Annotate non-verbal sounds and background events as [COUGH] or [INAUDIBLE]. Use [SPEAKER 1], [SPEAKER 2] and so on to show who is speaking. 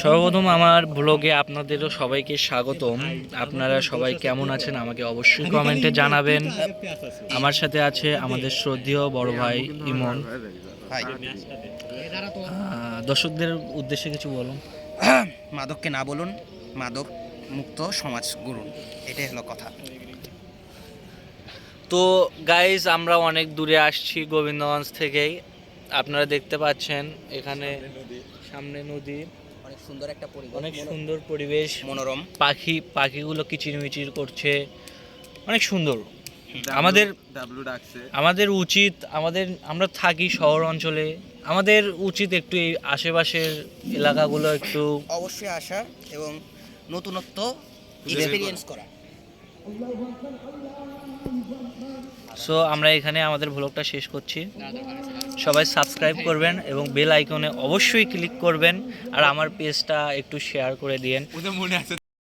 [SPEAKER 1] সর্বপ্রথম আমার ব্লগে আপনাদেরও সবাইকে স্বাগতম। আপনারা সবাই কেমন আছেন আমাকে অবশ্যই কমেন্টে জানাবেন। আমার সাথে আছে আমাদের শ্রদ্ধেয় বড় ভাই ইমন। দর্শকদের উদ্দেশ্যে কিছু বলুন। [COUGHS]
[SPEAKER 2] মাদককে না বলুন মাদক মুক্ত সমাজ গড়ুন। এটাই হলো কথা।
[SPEAKER 1] তো গাইজ আমরা অনেক দূরে আসছি গোবিন্দগঞ্জ থেকেই। আপনারা দেখতে পাচ্ছেন এখানে সামনে নদী।
[SPEAKER 2] অনেক সুন্দর একটা পরিবেশ
[SPEAKER 1] অনেক সুন্দর পরিবেশ।
[SPEAKER 2] মনোরম।
[SPEAKER 1] পাখি পাখিগুলো কিচিরমিচির করছে। অনেক সুন্দর। আমাদের আমাদের উচিত আমাদের আমরা থাকি শহর অঞ্চলে। আমাদের উচিত একটু এই আশেপাশের এলাকাগুলো একটু
[SPEAKER 2] অবশ্যই আসা এবং নতুনত্ব এক্সপিরিয়েন্স করা।
[SPEAKER 1] সো আমরা এখানে আমাদের ভ্লগটা শেষ করছি। সবাই সাবস্ক্রাইব করবেন এবং বেল আইকনে অবশ্যই ক্লিক করবেন। আর আমার পেজটা একটু শেয়ার করে দিয়েন।